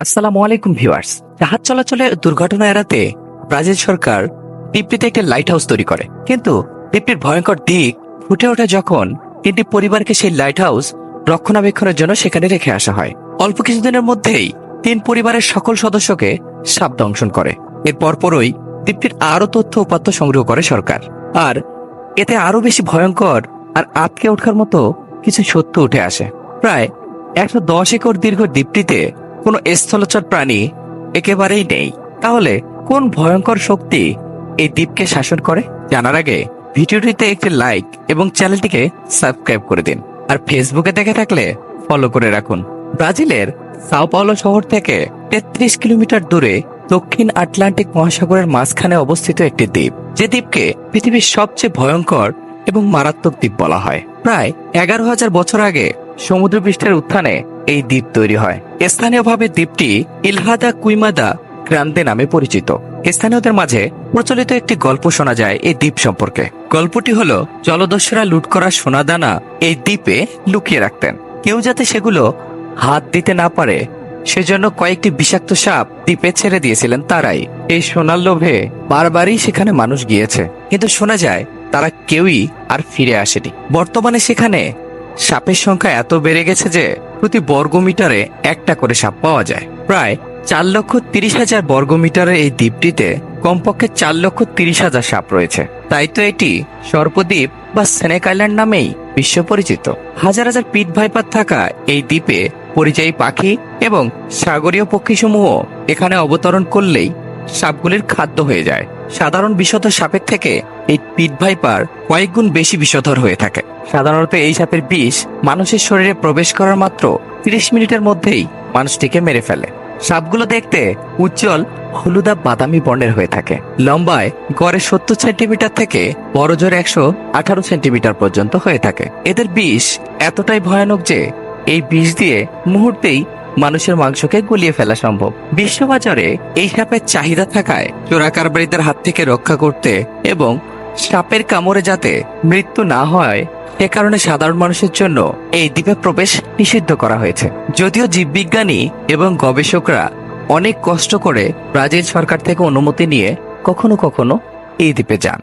আসসালামু আলাইকুম ভিউয়ার্স। জাহাজ চলাচলে দুর্ঘটনা এড়াতে ব্রাজিল সরকার দ্বীপটিতে একটি লাইট হাউস তৈরি করে। কিন্তু দ্বীপটির ভয়ঙ্কর দিক ফুটে ওঠে যখন তিনটি পরিবারকে সেই লাইট হাউস রক্ষণাবেক্ষণের জন্য সেখানে রেখে আসা হয়। অল্প কিছুদিনের মধ্যেই তিন পরিবারের সকল সদস্যকে সাপ দংশন করে। এর পরপরই দ্বীপটির আরও তথ্য উপাত্ত সংগ্রহ করে সরকার। আর এতে আরও বেশি ভয়ঙ্কর আর আটকে ওঠার মতো কিছু সত্য উঠে আসে। প্রায় একশো দশ একর দীর্ঘ দ্বীপটিতে কোনো স্থলচর প্রাণী একেবারেই নেই। তাহলে কোন ভয়ঙ্কর শক্তি এই দ্বীপকে শাসন করে? জানার আগে ভিডিওটিতে একটি লাইক এবং চ্যানেলটিকে সাবস্ক্রাইব করে দিন। আর ফেসবুকে দেখে থাকলে ফলো করে রাখুন। ব্রাজিলের সাও পাওলো শহর থেকে তেত্রিশ কিলোমিটার দূরে দক্ষিণ আটলান্টিক মহাসাগরের মাঝখানে অবস্থিত একটি দ্বীপ। যে দ্বীপকে পৃথিবীর সবচেয়ে ভয়ঙ্কর এবং মারাত্মক দ্বীপ বলা হয়। প্রায় এগারো হাজার বছর আগে সমুদ্রপৃষ্ঠের উত্থানে এই দ্বীপ তৈরি হয়। স্থানীয়ভাবে দ্বীপটি ইলহাদা কুইমাদা গ্রান্দে নামে পরিচিত। স্থানীয়দের মাঝে প্রচলিত একটি গল্প শোনা যায় এই দ্বীপ সম্পর্কে। গল্পটি হলো, জলদস্যুরা লুট করা সোনাদানা এই দ্বীপে লুকিয়ে রাখতেন। কেউ যাতে সেগুলো হাত দিতে না পারে, সেজন্য কয়েকটি বিষাক্ত সাপ দ্বীপে ছেড়ে দিয়েছিলেন তারাই। এই সোনার লোভে বারবারই সেখানে মানুষ গিয়েছে। কিন্তু শোনা যায়, তারা কেউই আর ফিরে আসেনি। বর্তমানে সেখানে সাপের সংখ্যা এত বেড়ে গেছে যে প্রতি বর্গমিটারে একটা করে সাপ পাওয়া যায়। প্রায় চার লক্ষ তিরিশ হাজার বর্গমিটারের এই দ্বীপটিতে কমপক্ষে চার লক্ষ তিরিশ হাজার সাপ রয়েছে। তাই তো এটি সর্পদ্বীপ বা স্নেক আইল্যান্ড নামেই বিশ্ব পরিচিত হাজার হাজার পিট ভাইপার থাকা এই দ্বীপে পরিযায়ী পাখি এবং সাগরীয় পক্ষীসমূহ এখানে অবতরণ করলেই সাপগুলির খাদ্য হয়ে যায়। সাধারণ বিষধর সাপের থেকে এই পিট ভাইপার কয়েক গুণ বেশি বিষধর হয়ে থাকে। সাধারণত এই সাপের বিষ মানুষের শরীরে প্রবেশ করার মাত্র তিরিশ মিনিটের মধ্যেই মানুষটিকে মেরে ফেলে। সাপগুলো দেখতে উজ্জ্বল হলুদা বাদামি বর্ণের হয়ে থাকে। লম্বায় গড়ে সত্তর সেন্টিমিটার থেকে বড় জোর একশো আঠারো সেন্টিমিটার পর্যন্ত হয়ে থাকে। এদের বিষ এতটাই ভয়ানক যে এই বিষ দিয়ে মুহূর্তেই মানুষের মাংসকে গলিয়ে ফেলা সম্ভব। বিশ্ববাজারে এই সাপের চাহিদা থাকায় চোরাকারবারিদের হাত থেকে রক্ষা করতে এবং সাপের কামড়ে যাতে মৃত্যু না হয়, এ কারণে সাধারণ মানুষের জন্য এই দ্বীপে প্রবেশ নিষিদ্ধ করা হয়েছে। যদিও জীববিজ্ঞানী এবং গবেষকরা অনেক কষ্ট করে ব্রাজিল সরকার থেকে অনুমতি নিয়ে কখনো কখনো এই দ্বীপে যান।